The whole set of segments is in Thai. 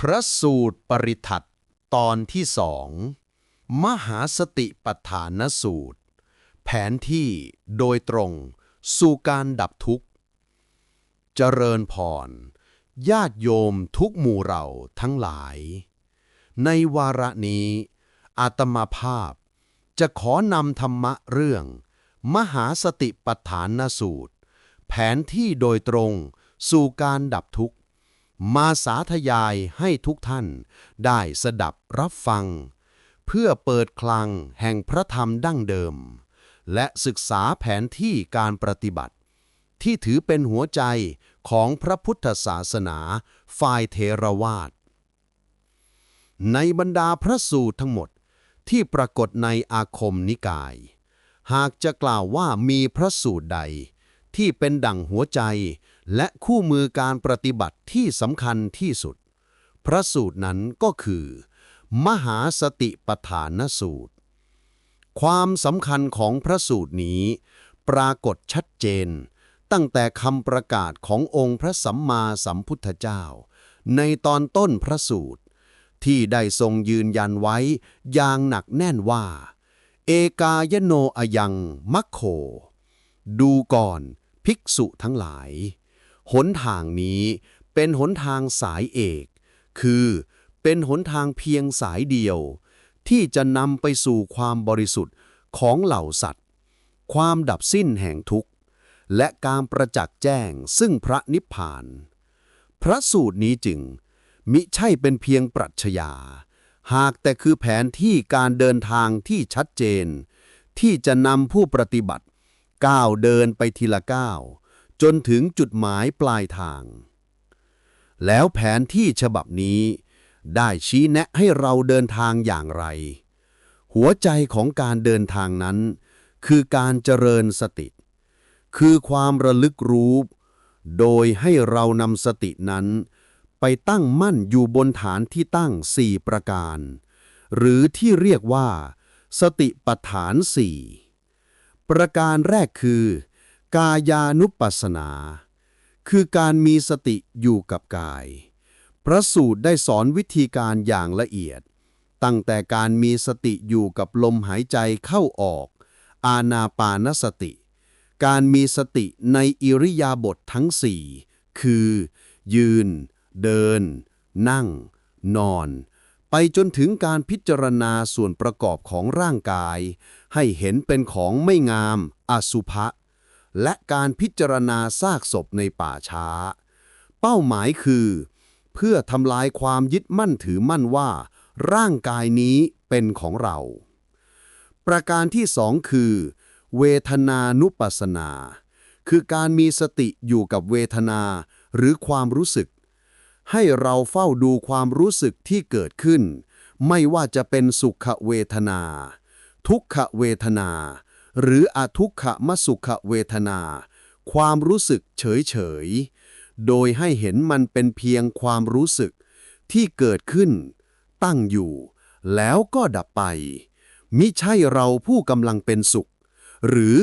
พระสูตรปริทัตตอนที่สองมหาสติปัฏฐานสูตร แผนที่โดยตรง สู่การดับทุกข์ เจริญพร ญาติโยมทุกหมู่เราทั้งหลาย ในวาระนี้ อาตมาภาพจะขอนำธรรมะเรื่อง มหาสติปัฏฐานสูตร แผนที่โดยตรง สู่การดับทุกข์ มาสาธยายให้ทุกท่าน ได้สดับรับฟัง เพื่อเปิดคลังแห่งพระธรรมดั้งเดิม และศึกษาแผนที่การปฏิบัติ ที่ถือเป็นหัวใจของพระพุทธศาสนาฝ่ายเทรวาสในบรรดาพระสูตรทั้งหมดที่ปรากฏในอาคมนิกาย หากจะกล่าวว่ามีพระสูตรใด ที่เป็นดั่งหัวใจ และคู่มือการปฏิบัติที่สำคัญที่สุด พระสูตรนั้นก็คือ มหาสติปัฏฐานสูตร ความสำคัญของพระสูตรนี้ ปรากฏชัดเจน ตั้งแต่คำประกาศขององค์พระสัมมาสัมพุทธเจ้า ในตอนต้นพระสูตร ที่ได้ทรงยืนยันไว้อย่างหนักแน่นว่า เอกายโนอยังมัคโค ดูก่อนภิกษุทั้งหลาย หนทางนี้เป็นหนทางสายเอก คือเป็นหนทางเพียงสายเดียว ที่จะนำไปสู่ความบริสุทธิ์ของเหล่าสัตว์ ความดับสิ้นแห่งทุกข์ และการประจักษ์แจ้งซึ่งพระนิพพาน พระสูตรนี้จึง มิใช่เป็นเพียงปรัชญา หากแต่คือแผนที่การเดินทางที่ชัดเจน ที่จะนำผู้ปฏิบัติก้าวเดินไปทีละก้าว จนถึงจุดหมายปลายทาง แล้วแผนที่ฉบับนี้ ได้ชี้แนะให้เราเดินทางอย่างไร หัวใจของการเดินทางนั้น คือการเจริญสติ คือความระลึกรู้ โดยให้เรานำสตินั้น ไปตั้งมั่นอยู่บนฐานที่ตั้งสี่ประการ หรือที่เรียกว่า สติปัฏฐานสี่ประการแรกคือ กายานุปัสสนา คือการมีสติอยู่กับกาย พระสูตรได้สอนวิธีการอย่างละเอียด ตั้งแต่การมีสติอยู่กับลมหายใจเข้าออก อานาปานสติ การมีสติในอิริยาบถททั้งสี่คือ ยืน เดิน นั่ง นอน ไปจนถึงการพิจารณาส่วนประกอบของร่างกาย ให้เห็นเป็นของไม่งาม อสุภะ และการพิจารณาซากศพในป่าช้า เป้าหมายคือ เพื่อทำลายความยึดมั่นถือมั่นว่า ร่างกายนี้เป็นของเรา ประการที่สองคือ เวทนานุปัสสนา คือการมีสติอยู่กับเวทนาหรือความรู้สึก ให้เราเฝ้าดูความรู้สึกที่เกิดขึ้น ไม่ว่าจะเป็นสุขเวทนา ทุกขเวทนา หรืออทุกขมสุขเวทนา ความรู้สึกเฉยๆโดยให้เห็นมันเป็นเพียงความรู้สึกที่เกิดขึ้น ตั้งอยู่ แล้วก็ดับไป มิใช่เราผู้กำลังเป็นสุข หรือ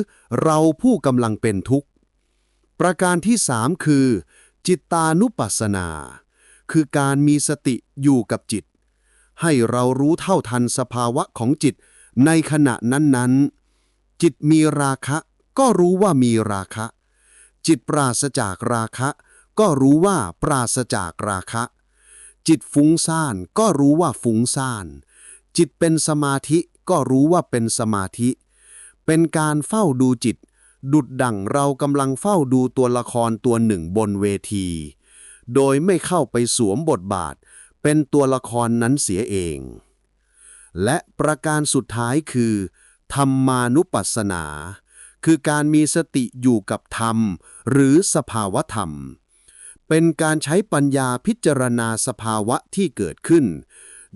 เราผู้กำลังเป็นทุกข์ ประการที่สามคือ จิตตานุปัสสนา คือการมีสติอยู่กับจิต ให้เรารู้เท่าทันสภาวะของจิตในขณะนั้นๆ จิตมีราคะ ก็รู้ว่ามีราคะ จิตปราศจากราคะ ก็รู้ว่าปราศจากราคะ จิตฟุ้งซ่านก็รู้ว่าฟุ้งซ่าน จิตเป็นสมาธิก็รู้ว่าเป็นสมาธิ เป็นการเฝ้าดูจิต ดุดดั่งเรากำลังเฝ้าดูตัวละครตัวหนึ่งบนเวที โดยไม่เข้าไปสวมบทบาท เป็นตัวละครนั้นเสียเอง และประการสุดท้ายคือ ธรรมานุปัสสนา คือการมีสติอยู่กับธรรม หรือสภาวธรรม เป็นการใช้ปัญญาพิจารณาสภาวะที่เกิดขึ้น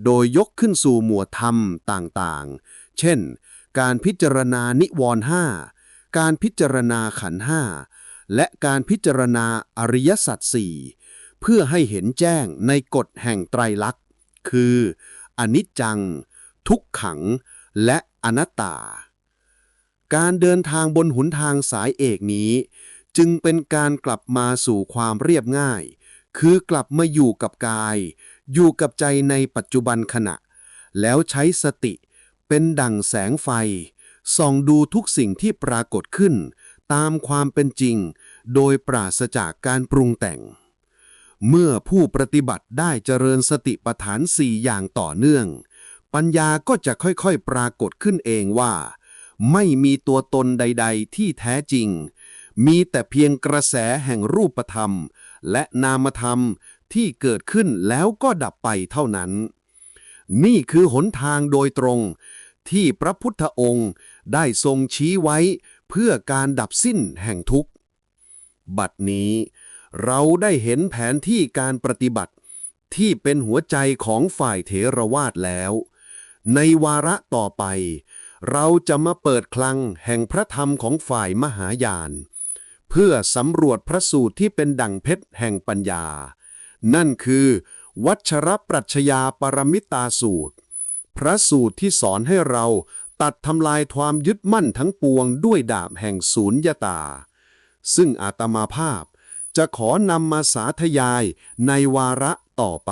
โดยยกขึ้นสู่หมวดธรรมต่างๆ เช่น การพิจารณานิวรณ์ห้าการพิจารณาขันห้าและการพิจารณาอริยสัจสี่เพื่อให้เห็นแจ้งในกฎแห่งไตรลักษณ์ คือ อนิจจัง ทุกขัง และ อนัตตา การเดินทางบนหุนทางสายเอกนี้ จึงเป็นการกลับมาสู่ความเรียบง่าย คือกลับมาอยู่กับกาย อยู่กับใจในปัจจุบันขณะ แล้วใช้สติเป็นดั่งแสงไฟ ส่องดูทุกสิ่งที่ปรากฏขึ้น ตามความเป็นจริง โดยปราศจากการปรุงแต่ง เมื่อผู้ปฏิบัติได้เจริญสติปัฏฐานสี่อย่างต่อเนื่อง ปัญญาก็จะค่อยๆปรากฏขึ้นเองว่า ไม่มีตัวตนใดๆ ที่แท้จริง มีแต่เพียงกระแสแห่งรูปธรรม และนามธรรมที่เกิดขึ้นแล้วก็ดับไปเท่านั้น นี่คือหนทางโดยตรง ที่พระพุทธองค์ได้ทรงชี้ไว้ เพื่อการดับสิ้นแห่งทุกข์ บัดนี้ เราได้เห็นแผนที่การปฏิบัติที่เป็นหัวใจของฝ่ายเถรวาทแล้ว ในวาระต่อไป เราจะมาเปิดคลังแห่งพระธรรมของฝ่ายมหายาน เพื่อสำรวจพระสูตรที่เป็นดั่งเพชรแห่งปัญญา นั่นคือ วัชรปรัชญาปรมิตาสูตร พระสูตรที่สอนให้เราตัดทำลายความยึดมั่นทั้งปวงด้วยดาบแห่งศูนยตา ซึ่งอาตมาภาพจะขอนำมาสาธยายในวาระต่อไป